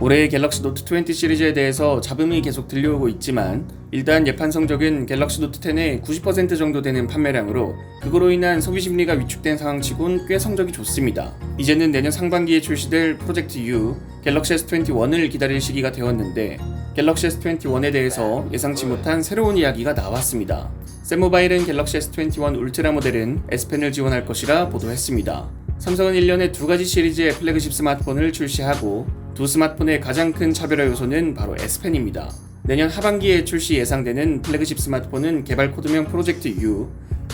올해의 갤럭시 노트 20 시리즈에 대해서 잡음이 계속 들려오고 있지만 일단 예판 성적은 갤럭시 노트 10의 90% 정도 되는 판매량으로 그거로 인한 소비 심리가 위축된 상황치곤 꽤 성적이 좋습니다. 이제는 내년 상반기에 출시될 프로젝트 U 갤럭시 S21을 기다릴 시기가 되었는데 갤럭시 S21에 대해서 예상치 못한 새로운 이야기가 나왔습니다. 샘모바일은 갤럭시 S21 울트라 모델은 S펜을 지원할 것이라 보도했습니다. 삼성은 1년에 두 가지 시리즈의 플래그십 스마트폰을 출시하고 두 스마트폰의 가장 큰 차별화 요소는 바로 S펜입니다. 내년 하반기에 출시 예상되는 플래그십 스마트폰은 개발 코드명 프로젝트 U,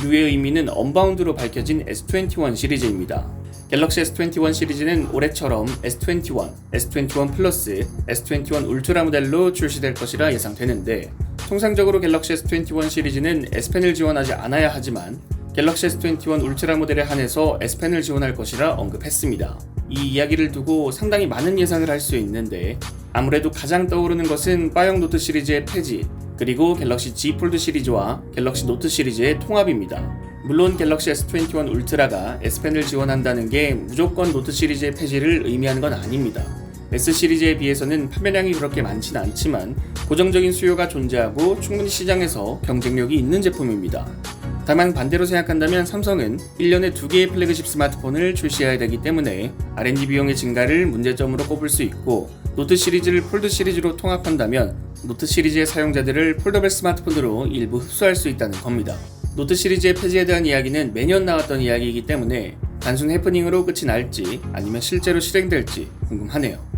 U의 의미는 언바운드로 밝혀진 S21 시리즈입니다. 갤럭시 S21 시리즈는 올해처럼 S21, S21 플러스, S21 울트라 모델로 출시될 것이라 예상되는데 통상적으로 갤럭시 S21 시리즈는 S펜을 지원하지 않아야 하지만 갤럭시 S21 울트라 모델에 한해서 S펜을 지원할 것이라 언급했습니다. 이 이야기를 두고 상당히 많은 예상을 할 수 있는데 아무래도 가장 떠오르는 것은 바형 노트 시리즈의 폐지 그리고 갤럭시 G 폴드 시리즈와 갤럭시 노트 시리즈의 통합입니다. 물론 갤럭시 S21 울트라가 S펜을 지원한다는 게 무조건 노트 시리즈의 폐지를 의미하는 건 아닙니다. S 시리즈에 비해서는 판매량이 그렇게 많지는 않지만 고정적인 수요가 존재하고 충분히 시장에서 경쟁력이 있는 제품입니다. 다만 반대로 생각한다면 삼성은 1년에 두 개의 플래그십 스마트폰을 출시해야 되기 때문에 R&D 비용의 증가를 문제점으로 꼽을 수 있고 노트 시리즈를 폴드 시리즈로 통합한다면 노트 시리즈의 사용자들을 폴더블 스마트폰으로 일부 흡수할 수 있다는 겁니다. 노트 시리즈의 폐지에 대한 이야기는 매년 나왔던 이야기이기 때문에 단순 해프닝으로 끝이 날지 아니면 실제로 실행될지 궁금하네요.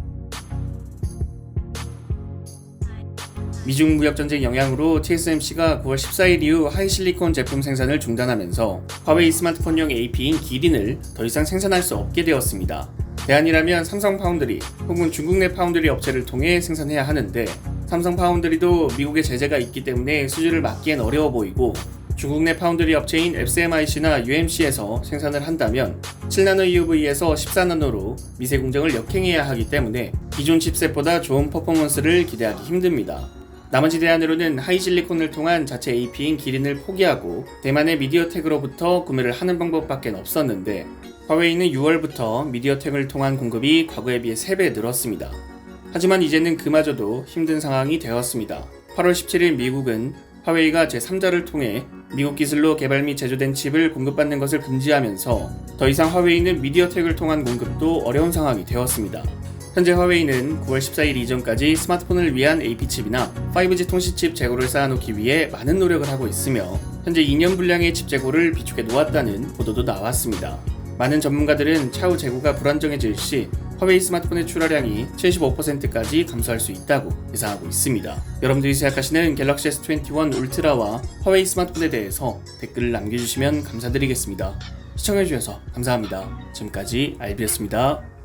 미중 무역 전쟁 영향으로 TSMC가 9월 14일 이후 하이실리콘 제품 생산을 중단하면서 화웨이 스마트폰용 AP인 기린을 더 이상 생산할 수 없게 되었습니다. 대안이라면 삼성 파운드리 혹은 중국 내 파운드리 업체를 통해 생산해야 하는데 삼성 파운드리도 미국에 제재가 있기 때문에 수주를 막기엔 어려워 보이고 중국 내 파운드리 업체인 SMIC나 UMC에서 생산을 한다면 7나노 EUV에서 14나노로 미세 공정을 역행해야 하기 때문에 기존 칩셋보다 좋은 퍼포먼스를 기대하기 힘듭니다. 나머지 대안으로는 하이실리콘을 통한 자체 AP인 기린을 포기하고 대만의 미디어텍으로부터 구매를 하는 방법밖에 없었는데 화웨이는 6월부터 미디어텍을 통한 공급이 과거에 비해 3배 늘었습니다. 하지만 이제는 그마저도 힘든 상황이 되었습니다. 8월 17일 미국은 화웨이가 제3자를 통해 미국 기술로 개발 및 제조된 칩을 공급받는 것을 금지하면서 더 이상 화웨이는 미디어텍을 통한 공급도 어려운 상황이 되었습니다. 현재 화웨이는 9월 14일 이전까지 스마트폰을 위한 AP칩이나 5G 통신칩 재고를 쌓아놓기 위해 많은 노력을 하고 있으며 현재 2년 분량의 칩 재고를 비축해 놓았다는 보도도 나왔습니다. 많은 전문가들은 차후 재고가 불안정해질 시 화웨이 스마트폰의 출하량이 75%까지 감소할 수 있다고 예상하고 있습니다. 여러분들이 생각하시는 갤럭시 S21 울트라와 화웨이 스마트폰에 대해서 댓글을 남겨주시면 감사드리겠습니다. 시청해주셔서 감사합니다. 지금까지 알비였습니다.